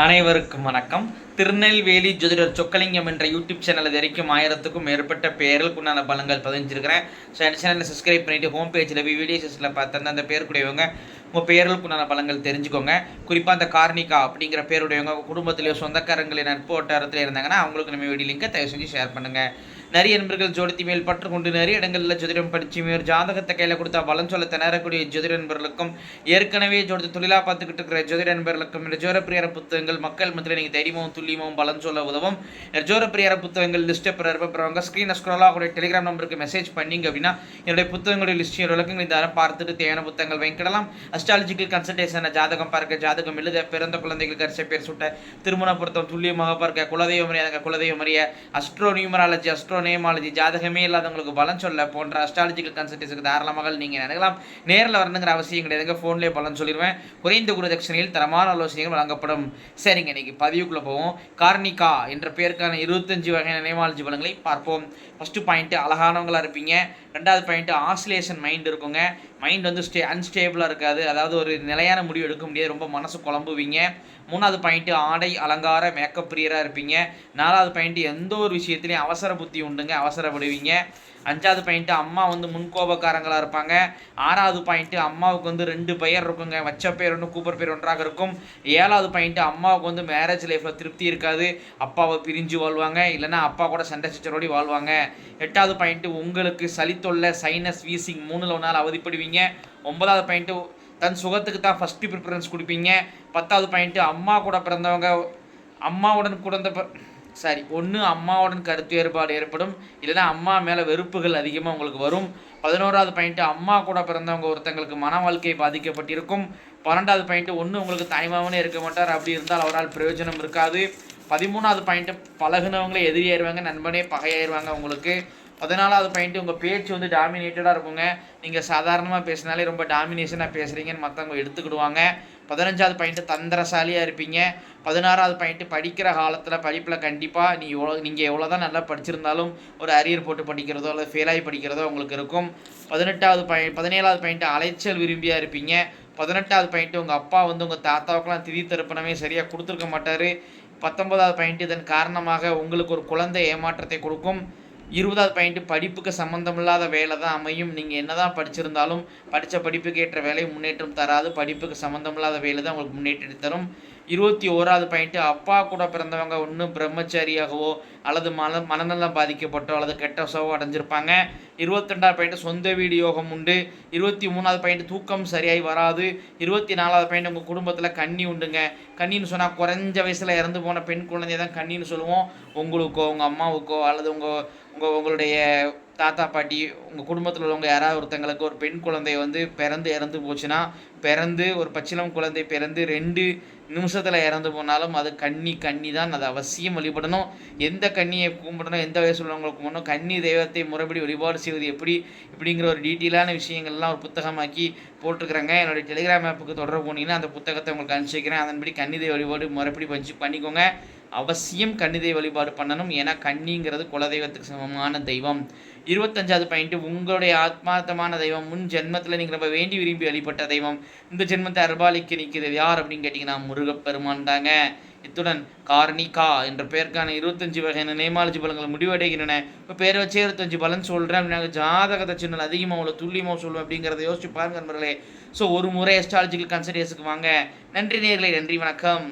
அனைவருக்கும் வணக்கம். திருநெல்வேலி ஜோதிடர் சொக்கலிங்கம் என்ற யூடியூப் சேனல் வரைக்கும் ஆயிரத்துக்கும் மேற்பட்ட பேர்களுக்கு உண்டான பலங்கள் பதிஞ்சிருக்கிறேன். ஸோ அந்த சேனலை சப்ஸ்கிரைப் பண்ணிவிட்டு ஹோம் பேஜில் போய் வீடியோஸில் பார்த்தா அந்த பேருக்குடையவங்க உங்கள் பேர்களுக்கு உண்டான பலங்கள் தெரிஞ்சுக்கோங்க. குறிப்பாக அந்த கார்னிகா அப்படிங்கிற பேருடையவங்க குடும்பத்திலேயோ சொந்தக்காரங்களே நட்பு வட்டாரத்தில் இருந்தாங்கன்னா அவங்களுக்கு நம்ம வீடியோ லிங்கை தயவு செஞ்சு ஷேர் பண்ணுங்கள் நிறைய நண்பர்கள் ஜோடித்தி மேல் பற்று கொண்டு நிறைய இடங்களில் ஜோதிடம் படிச்சு மேல் ஜாதகத்தை கையில் கொடுத்தா பலன் சொல்ல திணறக்கூடிய ஜோதிட நண்பர்களுக்கும் ஏற்கனவே ஜோதி தொழிலாக பார்த்துக்கிட்டு இருக்கிற ஜோதிட நண்பர்களுக்கும் இந்த புத்தகங்கள் மக்கள் மத்தியில் நீங்கள் தைரியமும் துல்லியமும் பலன் சொல்ல உதவும். ஜோரப்பிரியார புத்தகங்கள் லிஸ்ட்டை பெறவங்க ஸ்க்ரீனை ஸ்க்ரோலாக கூட டெலிகிராம் நம்பருக்கு மெசேஜ் பண்ணிங்க அப்படின்னா என்னுடைய புத்தகங்களுடைய லிஸ்ட்டையும் விளக்கங்கள் இந்த தரம் பார்த்துட்டு தேவையான புத்தகங்கள் வாங்கிக்கிடலாம். அஸ்ட்ராலஜிக்கல் கன்சல்டேஷனை ஜாதகம் பார்க்க ஜாதகம் எழுத பிறந்த குழந்தைகளுக்கு கரிசை பேர் சுட்ட திருமண பொருத்தம் துல்லியமாக பார்க்க குலதெய்வம் அறியாத குலதெய்வம் அறிய அஸ்ட்ரோ நியூமராலஜி அஸ்ட்ரோ நேமாலஜி ஜாதகமே இல்லாதவங்களுக்கு பலன் சொல்ல போன்ற அஸ்ட்ராலஜிக்கல் கன்சல்டேஷனுக்கு தாராளமாக நீங்கள் நினைக்கலாம் நேரில் வரணுங்கிற அவசியம் கிடையாதுங்க ஃபோன்லேயே பலன் சொல்லிடுவேன் குறைந்த குருதட்சணையில் தரமான ஆலோசனைகள் வழங்கப்படும். சரிங்க இன்னைக்கு பதிவுக்குள்ளே போவோம். கார்னிகா என்ற பெயருக்கான இருபத்தஞ்சு வகையான நேமாலஜி பலன்களை பார்ப்போம். ஃபஸ்ட்டு பாயிண்ட்டு அழகானவங்களா இருப்பீங்க. ரெண்டாவது பாயிண்ட்டு ஆசிலேஷன் மைண்ட் இருக்குங்க. மைண்ட் வந்து ஸ்டே அன்ஸ்டேபிளாக இருக்காது. அதாவது ஒரு நிலையான முடிவு எடுக்க முடியாது. ரொம்ப மனசு குழம்புவீங்க. மூணாவது பாயிண்ட்டு ஆடை அலங்கார மேக்கப் பிரியராக இருப்பீங்க. நாலாவது பாயிண்ட்டு எந்த ஒரு விஷயத்துலையும் அவசர புத்தி உண்டுங்க அவசரப்படுவீங்க. அஞ்சாவது பாயிண்ட்டு அம்மா வந்து முன்கோபக்காரங்களாக இருப்பாங்க. ஆறாவது பாயிண்ட்டு அம்மாவுக்கு வந்து ரெண்டு பெயர் இருக்குங்க. வச்ச பேர் ஒன்று கூப்பர் பேர் ஒன்றாக இருக்கும். ஏழாவது பாயிண்ட்டு அம்மாவுக்கு வந்து மேரேஜ் லைஃப்பில் திருப்தி இருக்காது. அப்பாவை பிரிஞ்சு வாழ்வாங்க. இல்லைன்னா அப்பா கூட சண்டை சச்சரோடி வாழ்வாங்க. எட்டாவது பாயிண்ட்டு உங்களுக்கு சளித்தொல்லை சைனஸ் வீசிங் மூணில் ஒன்றால் அவதிப்படுவீங்க. ஒன்பதாவது பாயிண்ட்டு தன் சுகத்துக்கு தான் ஃபஸ்ட்டு ப்ரிஃபரன்ஸ் கொடுப்பீங்க. பத்தாவது பாயிண்ட்டு அம்மா கூட பிறந்தவங்க அம்மாவுடன் குழந்த சாரி ஒன்று அம்மாவுடன் கருத்து வேறுபாடு ஏற்படும் இல்லைன்னா அம்மா மேலே வெறுப்புகள் அதிகமாக உங்களுக்கு வரும். பதினோராவது பாயிண்ட்டு அம்மா கூட பிறந்தவங்க ஒருத்தங்களுக்கு மன வாழ்க்கை பாதிக்கப்பட்டிருக்கும். பன்னெண்டாவது பாயிண்ட்டு ஒன்று உங்களுக்கு தாய்மாவனே இருக்க மாட்டார். அப்படி இருந்தால் அவரால் பிரயோஜனம் இருக்காது. பதிமூணாவது பாயிண்ட்டு பழகுனவங்களே எதிரியாயிருவாங்க நண்பனே பகையாயிருவாங்க உங்களுக்கு. பதினாலாவது பாயிண்ட்டு உங்கள் பேச்சு வந்து டாமினேட்டடாக இருக்குங்க. நீங்கள் சாதாரணமாக பேசினாலே ரொம்ப டாமினேஷனாக பேசுகிறீங்கன்னு மற்றவங்க எடுத்துக்கிடுவாங்க. பதினஞ்சாவது பாயிண்ட்டு தந்திரசாலியாக இருப்பீங்க. பதினாறாவது பாயிண்ட்டு படிக்கிற காலத்தில் படிப்பில் கண்டிப்பாக நீ எவ்வளோ நீங்கள் எவ்வளோ தான் நல்லா படிச்சிருந்தாலும் ஒரு அரியர் போட்டு படிக்கிறதோ அல்லது ஃபெயிலாகி படிக்கிறதோ உங்களுக்கு இருக்கும். பதினெட்டாவது பாயிண்ட் பதினேழாவது பாயிண்ட்டு அலைச்சல் விரும்பியாக இருப்பீங்க. பதினெட்டாவது பாயிண்ட்டு உங்கள் அப்பா வந்து உங்கள் தாத்தாவுக்கெல்லாம் திதி திருப்பணமே சரியாக கொடுத்துருக்க மாட்டார். பத்தொன்பதாவது பாயிண்ட்டு இதன் காரணமாக உங்களுக்கு ஒரு குழந்தை ஏமாற்றத்தை கொடுக்கும். இருபதாவது பாயிண்ட்டு படிப்புக்கு சம்மந்தமில்லாத வேலை தான் அமையும். நீங்கள் என்ன தான் படிச்சிருந்தாலும் படித்த படிப்புக்கு ஏற்ற வேலை முன்னேற்றம் தராது. படிப்புக்கு சம்மந்தமில்லாத வேலை தான் உங்களுக்கு முன்னேற்றம் தரும். இருபத்தி ஓராவது பாயிண்ட்டு அப்பா கூட பிறந்தவங்க ஒன்றும் பிரம்மச்சாரியாகவோ அல்லது மன மனநலம் பாதிக்கப்பட்டோ அல்லது கெட்ட சவோ அடைஞ்சிருப்பாங்க. இருபத்தெண்டாவது பாயிண்ட் சொந்த வீடு யோகம் உண்டு. இருபத்தி மூணாவது பாயிண்ட் தூக்கம் சரியாகி வராது. இருபத்தி நாலாவது பாயிண்ட் உங்கள் குடும்பத்தில் கண்ணி உண்டுங்க. கண்ணின்னு சொன்னால் குறைஞ்ச வயசில் இறந்து போன பெண் குழந்தைய தான் கண்ணின்னு சொல்லுவோம். உங்களுக்கோ உங்கள் அம்மாவுக்கோ அல்லது உங்கள் உங்கள் உங்களுடைய தாத்தா பாட்டி உங்கள் குடும்பத்தில் உள்ளவங்க யாராவது ஒருத்தங்களுக்கு ஒரு பெண் குழந்தை வந்து பிறந்து இறந்து போச்சுன்னா பிறந்து ஒரு பச்சிலம் குழந்தை பிறந்து ரெண்டு நிமிஷத்தில் இறந்து போனாலும் அது கன்னி கன்னி தான். அது அவசியம் வழிபடணும். எந்த கன்னியை கும்பிடணும் எந்த வயசு உள்ளவங்களுக்கு கும்பிடணும் கன்னி தெய்வத்தை முறைப்படி வழிபாடு செய்வது எப்படி இப்படிங்கிற ஒரு டீட்டெயிலான விஷயங்கள்லாம் ஒரு புத்தகமாக்கி போட்டிருக்கிறாங்க. என்னுடைய டெலிகிராம் ஆப்புக்கு தொடர்பு போனீங்கன்னா அந்த புத்தகத்தை உங்களுக்கு அனுப்பிச்சிக்கிறேன் அதன்படி கன்னி தெய்வ வழிபாடு முறைப்படி பஞ்சு பண்ணிக்கோங்க. அவசியம் கன்னிதை வழிபாடு பண்ணணும். ஏன்னா கன்னிங்கிறது குலதெய்வத்துக்கு சமமான தெய்வம். இருபத்தஞ்சாவது பாயிண்ட் உங்களுடைய ஆத்மார்த்தமான தெய்வம். முன் ஜென்மத்தில் நீங்கள் ரொம்ப வேண்டி விரும்பி வழிபட்ட தெய்வம். இந்த ஜென்மத்தை அர்பாலிக்க நிற்கிறது யார் அப்படின்னு கேட்டிங்கன்னா முருகப்பெருமான் தாங்க இத்துடன் கார்னிகா என்ற பெயருக்கான இருபத்தஞ்சு வகையான நேமாலஜி பலன்களை முடிவடைகின்றன. இப்போ பேரை வச்சு இருபத்தஞ்சு பலன் சொல்கிறேன் அப்படின்னா ஜாதகத்தை சின்ன அதிகமாக உள்ள துல்லியமாக சொல்லுவேன் அப்படிங்கிறத யோசிச்சு பாருங்க நண்பர்களே. ஸோ ஒரு முறை எஸ்ட்ராலஜிக்கல் கன்சல்டேஷனுக்கு வாங்க. நன்றி நேர்களை நன்றி வணக்கம்.